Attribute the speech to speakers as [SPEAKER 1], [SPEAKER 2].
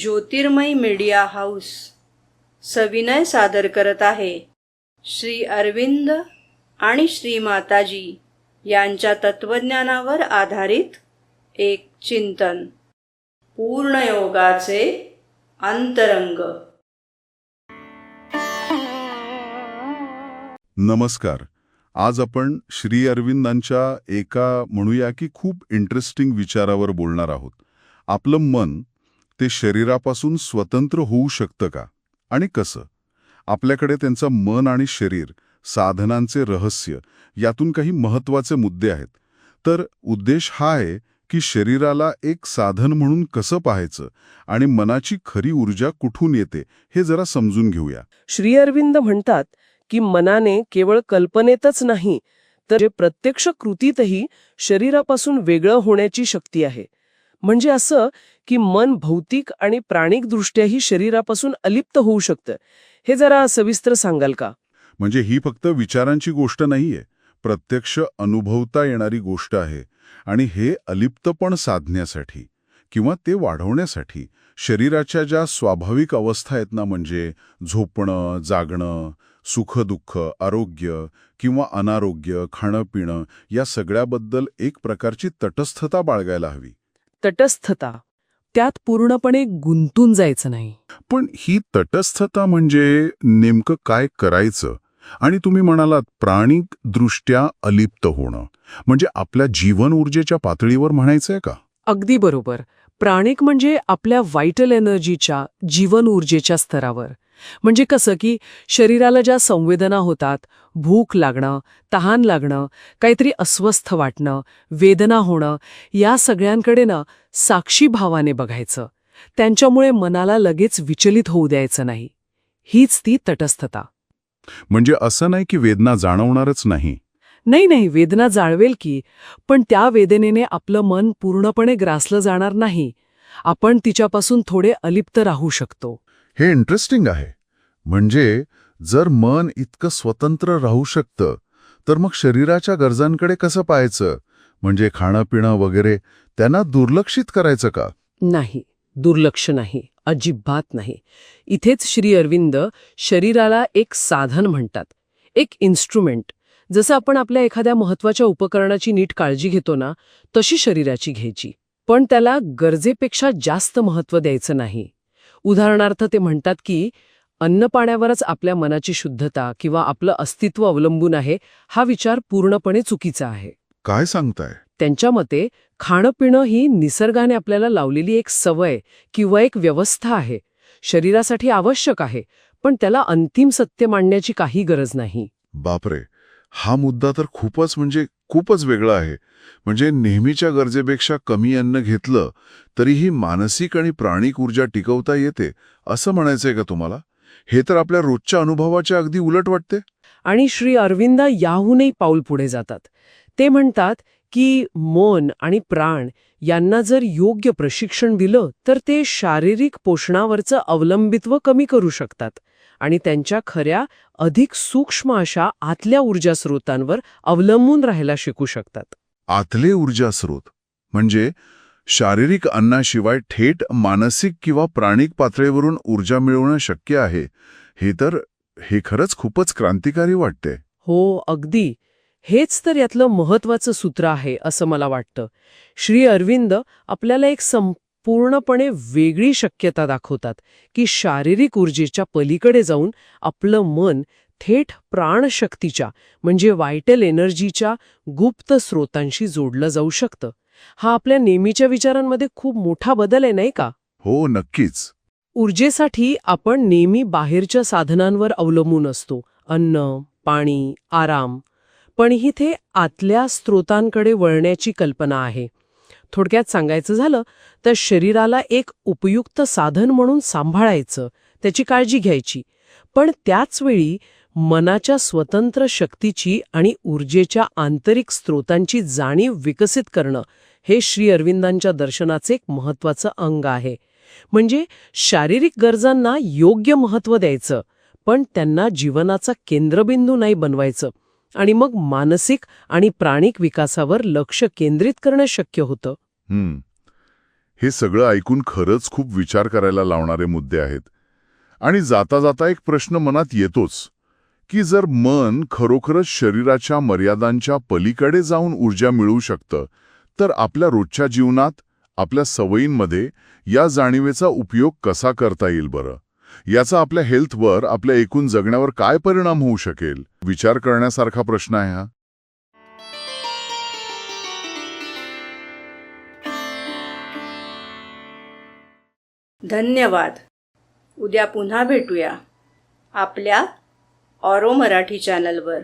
[SPEAKER 1] ज्योतिर्मय media house सविनय सादर करत आहे. श्री अरविंद आणि श्री माताजी यांच्या तत्वज्ञानावर आधारित एक चिंतन. पूर्णयोगाचे अंतरंग.
[SPEAKER 2] नमस्कार. आज आपण श्री अरविंदांच्या एका म्हणूया की खूप इंटरेस्टिंग विचारावर बोलणार आहोत. आपलं मन ते शरीरापासून स्वतंत्र होऊ शकतं का? आणि कसं? आपल्याकडे त्यांचं मन आणि शरीर साधनांचे रहस्य यातून काही महत्त्वाचे मुद्दे आहेत. तर उद्देश हा आहे की शरीराला एक साधन म्हणून कसं पाहायचं आणि मनाची खरी ऊर्जा कुठून येते हे जरा समजून घेऊया.
[SPEAKER 3] श्री अरविंद म्हणतात की मनाने केवळ कल्पनेतच नाही तर प्रत्यक्ष कृतीतही शरीरापासून वेगळं होण्याची शक्ती आहे. म्हणजे असं की मन भौतिक आणि प्राणिक दृष्ट्याही शरीरापासून अलिप्त होऊ शकतं. हे जरा सविस्तर सांगाल का?
[SPEAKER 2] म्हणजे ही फक्त विचारांची गोष्ट नाहीये. प्रत्यक्ष अनुभवता येणारी गोष्ट आहे. आणि हे अलिप्तपण साधण्यासाठी किंवा ते वाढवण्यासाठी शरीराच्या ज्या स्वाभाविक अवस्था आहेत ना म्हणजे झोपणं जागणं सुखदुःख आरोग्य किंवा अनारोग्य खाणं-पिणं या सगळ्याबद्दल एक प्रकारची तटस्थता बाळगायला हवी.
[SPEAKER 3] तटस्थता. त्यात पूर्णपणे गुंतून जायचं नाही.
[SPEAKER 2] पण ही तटस्थता म्हणजे नेमकं काय करायचं? आणि तुम्ही म्हणालात प्राणिक दृष्ट्या अलिप्त होणं. म्हणजे आपल्या जीवन ऊर्जेच्या पातळीवर म्हणायचंय का?
[SPEAKER 3] अगदी बरोबर. प्राणिक म्हणजे आपल्या व्हायटल एनर्जीच्या जीवन ऊर्जेच्या स्तरावर. म्हणजे कसं की शरीराला ज्या संवेदना होतात भूक लागणं तहान लागणं काहीतरी अस्वस्थ वाटणं वेदना होणं या सगळ्यांकडे ना साक्षी भावाने बघायचं. त्यांच्यामुळे मनाला लगेच विचलित होऊ द्यायचं नाही. हीच ती तटस्थता.
[SPEAKER 2] म्हणजे असं नाही की वेदना जाणवणारच नाही.
[SPEAKER 3] नाही नाही वेदना जाळवेल की पण त्या वेदनेने आपलं मन पूर्णपणे ग्रासलं जाणार नाही. आपण तिच्यापासून थोडे अलिप्त राहू शकतो.
[SPEAKER 2] हे इंटरेस्टिंग आहे. म्हणजे जर मन इतकं स्वतंत्र राहू शकतं तर मग शरीराच्या गरजांकडे कसं पाहायचं? म्हणजे खाणं पिणं वगैरे त्यांना दुर्लक्षित करायचं का?
[SPEAKER 3] नाही दुर्लक्ष नाही अजिबात नाही. इथेच श्री अरविंद शरीराला एक साधन म्हणतात एक इन्स्ट्रुमेंट जसं आपण आपल्या एखाद्या महत्त्वाच्या उपकरणाची नीट काळजी घेतो ना तशी शरीराची घ्यायची. पण त्याला गरजेपेक्षा जास्त महत्त्व द्यायचं नाही. उदाहरणार्थ ते म्हणतात की अन्नपाण्यावरच आपल्या मनाची शुद्धता किंवा आपलं अस्तित्व अवलंबून आहे हा विचार पूर्णपणे चुकीचा आहे.
[SPEAKER 2] काय सांगताय?
[SPEAKER 3] त्यांच्या मते खाणं पिणं ही निसर्गाने आपल्याला लावलेली एक सवय किंवा एक व्यवस्था आहे. शरीरासाठी आवश्यक आहे पण त्याला अंतिम सत्य मांडण्याची काही गरज नाही.
[SPEAKER 2] बापरे! हा मुद्दा तर खूपच म्हणजे खूपच वेगळा आहे. म्हणजे नेहमीच्या गरजेपेक्षा कमी अन्न घेतलं तरीही मानसिक आणि प्राणिक ऊर्जा टिकवता येते असं म्हणायचंय का तुम्हाला? हे तर आपल्या रोजच्या अनुभवाच्या अगदी उलट वाटते.
[SPEAKER 3] आणि श्री अरविंदा याहूनही पाऊल पुढे जातात. ते म्हणतात की मन आणि प्राण यांना जर योग्य प्रशिक्षण दिलं तर ते शारीरिक पोषणावरचं अवलंबित्व कमी करू शकतात आणि त्यांच्या खऱ्या अधिक सूक्ष्म अशा आतल्या ऊर्जा स्रोतांवर अवलंबून राहायला शिकू शकतात.
[SPEAKER 2] आतले ऊर्जा स्रोत म्हणजे शारीरिक अन्नाशिवाय थेट मानसिक किंवा प्राणिक पातळीवरून ऊर्जा मिळवणं शक्य आहे. हे तर हे खरंच खूपच क्रांतिकारी वाटते
[SPEAKER 3] हो अगदी. हेच तर यातलं महत्वाचं सूत्र आहे असं मला वाटतं. श्री अरविंद आपल्याला एक संपूर्णपणे वेगळी शक्यता दाखवतात की शारीरिक ऊर्जेच्या पलीकडे जाऊन आपलं मन थेट प्राणशक्तीच्या म्हणजे व्हायटल एनर्जीच्या गुप्त स्रोतांशी जोडलं जाऊ शकतं. हा आपल्या नेहमीच्या विचारांमध्ये खूप मोठा बदल आहे नाही का?
[SPEAKER 2] हो नक्कीच.
[SPEAKER 3] ऊर्जेसाठी आपण नेहमी बाहेरच्या साधनांवर अवलंबून असतो. अन्न पाणी आराम. पण इथे आतल्या स्रोतांकडे वळण्याची कल्पना आहे. थोडक्यात सांगायचं झालं तर शरीराला एक उपयुक्त साधन म्हणून सांभाळायचं त्याची काळजी घ्यायची. पण त्याचवेळी मनाच्या स्वतंत्र शक्तीची आणि ऊर्जेच्या आंतरिक स्रोतांची जाणीव विकसित करणं हे श्री अरविंदांच्या दर्शनाचे एक महत्वाचं अंग आहे. म्हणजे शारीरिक गरजांना योग्य महत्त्व द्यायचं पण त्यांना जीवनाचा केंद्रबिंदू नाही बनवायचं. आणि मग मानसिक आणि प्राणिक विकासावर लक्ष केंद्रित करणं शक्य होतं.
[SPEAKER 2] हम्म. हे सगळं ऐकून खरंच खूप विचार करायला लावणारे मुद्दे आहेत. आणि जाता जाता एक प्रश्न मनात येतोच की जर मन खरोखरच शरीराच्या मर्यादांच्या पलीकडे जाऊन ऊर्जा मिळवू शकतं तर आपल्या रोजच्या जीवनात आपल्या सवयींमध्ये या जाणीवेचा उपयोग कसा करता येईल बरं? याचा आपल्या हेल्थवर आपल्या एकूण जगण्यावर काय परिणाम होऊ शकेल? विचार करण्यासारखा प्रश्न आहे हा.
[SPEAKER 1] धन्यवाद. उद्या पुन्हा भेटूया आपल्या ऑरो मराठी चॅनलवर.